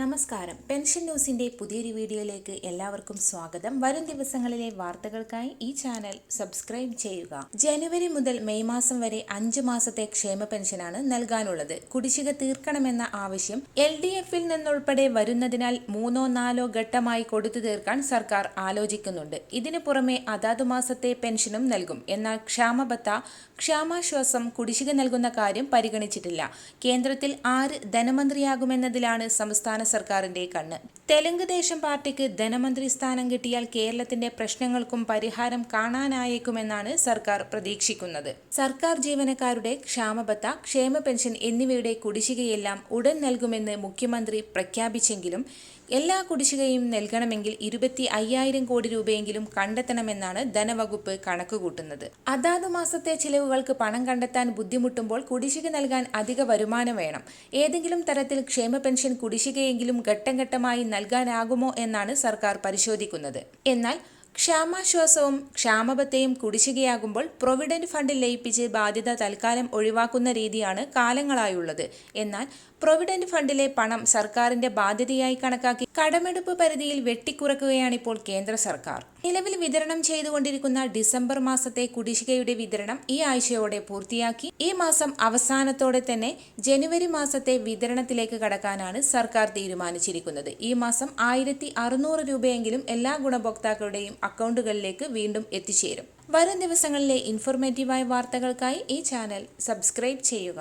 നമസ്കാരം. പെൻഷൻ ന്യൂസിന്റെ പുതിയൊരു വീഡിയോയിലേക്ക് എല്ലാവർക്കും സ്വാഗതം. വരും ദിവസങ്ങളിലെ വാർത്തകൾക്കായി ഈ ചാനൽ സബ്സ്ക്രൈബ് ചെയ്യുക. ജനുവരി മുതൽ മെയ് മാസം വരെ അഞ്ച് മാസത്തെ ക്ഷേമ പെൻഷനാണ് നൽകാനുള്ളത്. കുടിശ്ശിക തീർക്കണമെന്ന ആവശ്യം എൽ ഡി എഫിൽ നിന്നുൾപ്പെടെ വരുന്നതിനാൽ മൂന്നോ നാലോ ഘട്ടമായി കൊടുത്തു തീർക്കാൻ സർക്കാർ ആലോചിക്കുന്നുണ്ട്. ഇതിനു പുറമെ അതാതു മാസത്തെ പെൻഷനും നൽകും. എന്നാൽ ക്ഷാമബത്ത ക്ഷാമാശ്വാസം കുടിശ്ശിക നൽകുന്ന കാര്യം പരിഗണിച്ചിട്ടില്ല. കേന്ദ്രത്തിൽ ആര് ധനമന്ത്രിയാകുമെന്നതിലാണ് സംസ്ഥാന സർക്കാരിന്റെ കണ്ണ്. തെലുങ്ക് ദേശം പാർട്ടിക്ക് ധനമന്ത്രി സ്ഥാനം കിട്ടിയാൽ കേരളത്തിന്റെ പ്രശ്നങ്ങൾക്കും പരിഹാരം കാണാനായേക്കുമെന്നാണ് സർക്കാർ പ്രതീക്ഷിക്കുന്നത്. സർക്കാർ ജീവനക്കാരുടെ ക്ഷാമബത്ത ക്ഷേമ പെൻഷൻ എന്നിവയുടെ കുടിശ്ശികയെല്ലാം ഉടൻ നൽകുമെന്ന് മുഖ്യമന്ത്രി പ്രഖ്യാപിച്ചെങ്കിലും എല്ലാ കുടിശ്ശികയും നൽകണമെങ്കിൽ ഇരുപത്തി അയ്യായിരം കോടി രൂപയെങ്കിലും കണ്ടെത്തണമെന്നാണ് ധനവകുപ്പ് കണക്കുകൂട്ടുന്നത്. അതാത് മാസത്തെ ചിലവുകൾക്ക് പണം കണ്ടെത്താൻ ബുദ്ധിമുട്ടുമ്പോൾ കുടിശ്ശിക നൽകാൻ അധിക വരുമാനം വേണം. ഏതെങ്കിലും തരത്തിൽ ക്ഷേമ പെൻഷൻ കുടിശ്ശികയെങ്കിലും ഘട്ടം ഘട്ടമായി നൽകാനാകുമോ എന്നാണ് സർക്കാർ പരിശോധിക്കുന്നത്. എന്നാൽ ക്ഷാമാശ്വാസവും ക്ഷാമബത്തെയും കുടിശ്ശികയാകുമ്പോൾ പ്രൊവിഡന്റ് ഫണ്ടിൽ ലയിപ്പിച്ച് ബാധ്യത തൽക്കാലം ഒഴിവാക്കുന്ന രീതിയാണ് കാലങ്ങളായുള്ളത്. എന്നാൽ പ്രൊവിഡന്റ് ഫണ്ടിലെ പണം സർക്കാരിന്റെ ബാധ്യതയായി കണക്കാക്കി കടമെടുപ്പ് പരിധിയിൽ വെട്ടിക്കുറക്കുകയാണിപ്പോൾ കേന്ദ്ര സർക്കാർ. നിലവിൽ വിതരണം ചെയ്തുകൊണ്ടിരിക്കുന്ന ഡിസംബർ മാസത്തെ കുടിശ്ശികയുടെ വിതരണം ഈ ആഴ്ചയോടെ പൂർത്തിയാക്കി. ഈ മാസം അവസാനത്തോടെ തന്നെ ജനുവരി മാസത്തെ വിതരണത്തിലേക്ക് കടക്കാനാണ് സർക്കാർ തീരുമാനിച്ചിരിക്കുന്നത്. ഈ മാസം ആയിരത്തി രൂപയെങ്കിലും എല്ലാ ഗുണഭോക്താക്കളുടെയും അക്കൗണ്ടുകളിലേക്ക് വീണ്ടും എത്തിച്ചേരും. വരും ദിവസങ്ങളിലെ ഇൻഫോർമേറ്റീവായ വാർത്തകൾക്കായി ഈ ചാനൽ സബ്സ്ക്രൈബ് ചെയ്യുക.